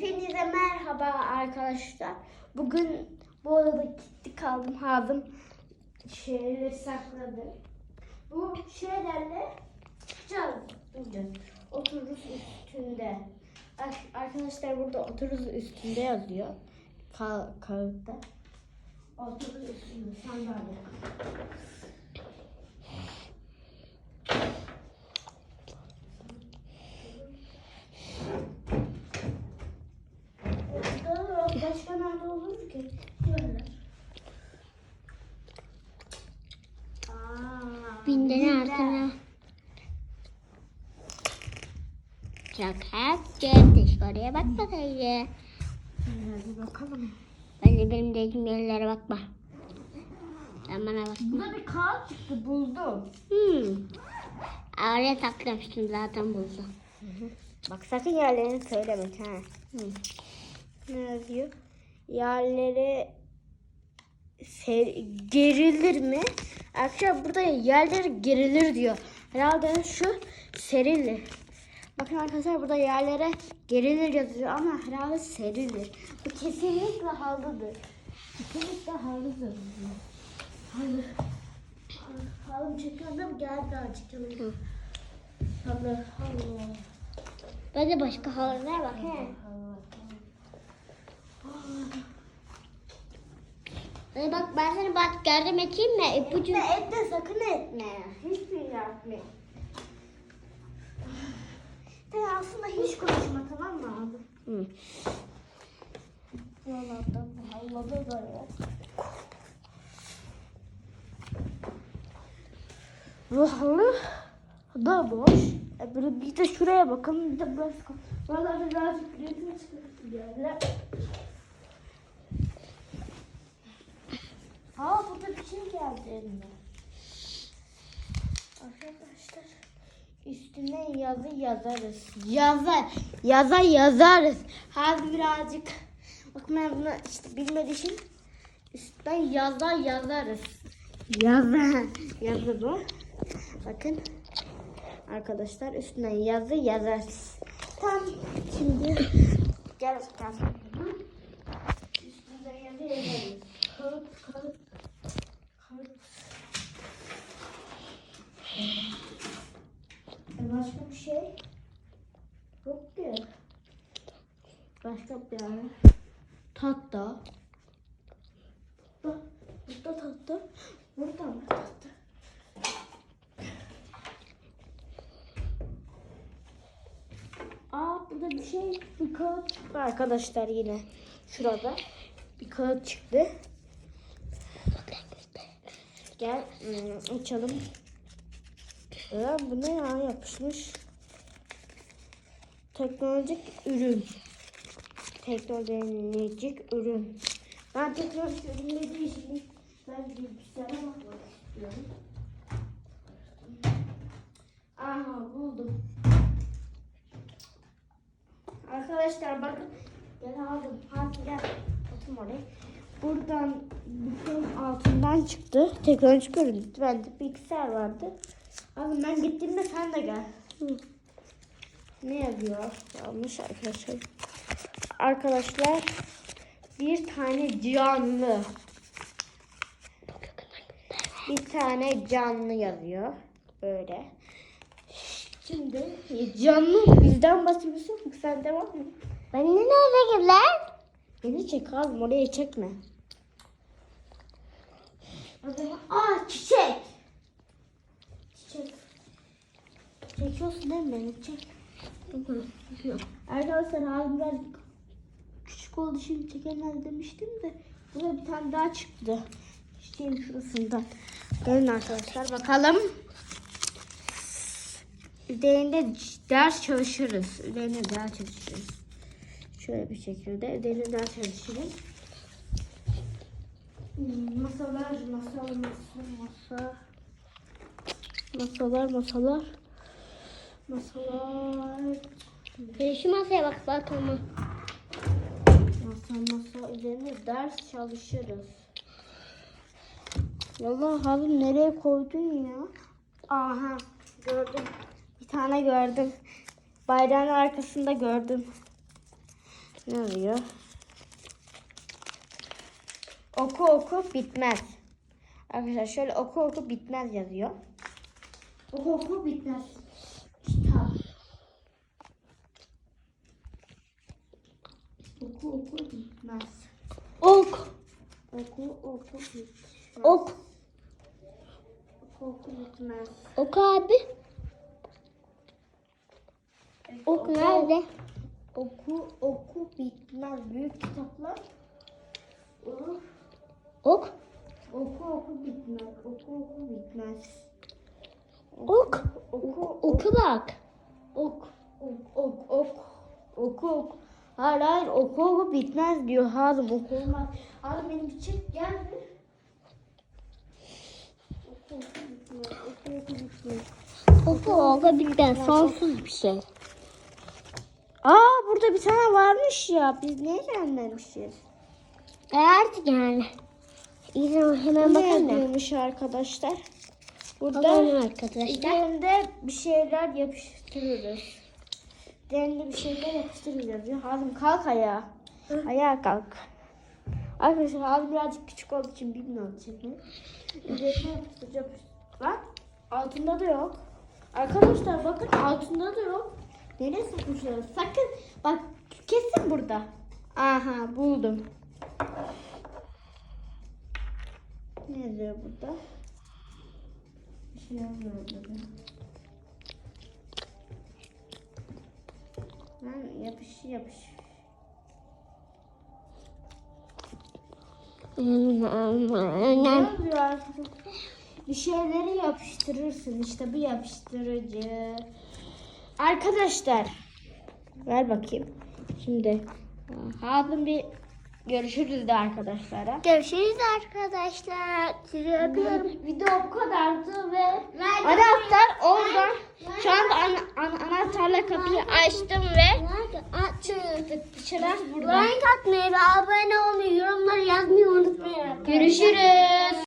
Hepinize merhaba arkadaşlar. Bugün bu arada gitti kaldım hazım şeyleri sakladı. Bu şeylerle çıkacağız. Otururuz üstünde. Ar- Arkadaşlar burada otururuz üstünde yazıyor. Ka kağıtta. Otururuz üstünde sandalye. Burada Başka nerede olur ki? Böyle. Aa, Binden binden. altına. Çok hafif. Oraya bak bakayım. Hadi bakalım. Ben de benim dediğim yerlere bakma. Sen bana bak. Burada bir kağıt çıktı buldum. Hmm. Oraya saklamıştım zaten buldum. Bak sakın yerlerini söyleme ha. Ne yazıyor? Yerleri ser- gerilir mi? Arkadaşlar burada yerleri gerilir diyor. Herhalde şu serilir. Bakın arkadaşlar burada yerlere gerilir yazıyor ama herhalde serilir. Bu kesinlikle halıdır. Kesinlikle halıdır. Halı. Halım çekiyorum geldi açıkçası. Hı. Halı, halı. Böyle başka halılar bak he. Ee, bak ben sana bak yardım edeyim mi? İpucu. Etme, etme, sakın etme. Hiçbir şey yapma. Sen aslında hiç konuşma tamam mı abi? Hı. Vallahi Allah'da da yok. Bu halı da boş. E bir de şuraya bakın, bir de burası. Vallahi birazcık resim çıkartıp yerler. Aa burada bir şey geldi elime. Arkadaşlar üstüne yazı yazarız. Yazar. Yaza yazarız. Hadi birazcık. Bak ben bunu işte bilmediğim için üstten yaza yazarız. Yazı. Yazı bu. Bakın. Arkadaşlar üstünden yazı yazarız. Tamam. Şimdi gel bakalım. Üstünden yazı yazarız. Kağıt, kağıt, kağıt. E başka bir şey yok ki. Başka bir yer. Tahta. Burada, burada tahta. Burada mı tahta? Aa burada bir şey, bir kağıt çıktı arkadaşlar yine. Şurada bir kağıt çıktı. Gel ım, açalım. Ya bu ne ya yapışmış. Teknolojik ürün. Teknolojik ürün. Ben teknolojik ürün dediği için ben bilgisayara bakmak istiyorum. Aha buldum. Arkadaşlar bakın. Gel aldım. Gel. Oturun oraya. Buradan bütün altından çıktı. Teknolojik ürün. Bende bilgisayar vardı. Abi ben gittiğimde sen de gel. Ne yazıyor? Yanlış arkadaşlar. Arkadaşlar bir tane canlı. Bir tane canlı yazıyor. Böyle. Şimdi canlı bizden bahsediyorsun. Sen devam mı? Ben nerede gibi lan? Beni çek abi oraya çekme. O zaman aa çiçek. Çiçek. Çekiyorsun değil mi beni? Çek. Arkadaşlar abi biraz küçük oldu şimdi çekenler demiştim de burada bir tane daha çıktı. Çiçeğin şurasından. Gelin arkadaşlar bakalım. Üzerinde ders çalışırız. Üzerinde ders çalışırız. Şöyle bir şekilde üzerinde ders çalışırız. Hmm, Masalar, masa, masa, masa. Masalar, masalar. Masalar. Bir şu masaya bak Batu'ma. Masa, masa üzerinde ders çalışırız. Vallahi halim nereye koydun ya? Aha gördüm. Bir tane gördüm. Bayrağın arkasında gördüm. Ne oluyor? Oku oku bitmez. Arkadaşlar şöyle oku oku bitmez yazıyor. Oku oku bitmez. Oku oku bitmez. Ok. Oku oku bitmez. Ok. Oku oku bitmez. Ok abi. Ok nerede? Oku oku bitmez. Büyük kitaplar. Olur. Ok. Oku oku bitmez. Oku oku bitmez. Ok. Oku Oku bak. ok ok ok ok oku ok. Hayır hayır oku oku bitmez diyor Hazım oku olmaz. Hazım benim çık gel bir. Oku oku bitmez. Bitmez. Sonsuz bir şey. Aa burada bir tane varmış ya. Biz niye gelmemişiz? E artık yani. Zaman hemen Ne bakalım da. yazıyormuş arkadaşlar? Burada arkadaşlar. bir şeyler yapıştırırız. Üzerinde bir şeyler yapıştırırız. Ya Hazım kalk ayağa. Ayağa kalk. Arkadaşlar Hazım birazcık küçük olduğu için bilmiyorum şimdi. Üzerine yapıştıracağım. Bak altında da yok. Arkadaşlar bakın altında da yok. Nereye sakmışlar? Sakın bak kesin burada. Aha buldum. Ne yazıyor burada? Bir şey yazmıyor burada. Yapış. Ne yazıyor arkadaşlar? Bir şeyleri yapıştırırsın işte bu yapıştırıcı. Arkadaşlar ver bakayım. Şimdi Hazım bir görüşürüz de arkadaşlara. Görüşürüz arkadaşlar. Sizi öpüyorum. Video bu kadardı ve anahtar oradan anahtarla kapıyı açtım ve dışarı buradan Like atmayı ve abone olmayı, yorumları yazmayı unutmayın. görüşürüz.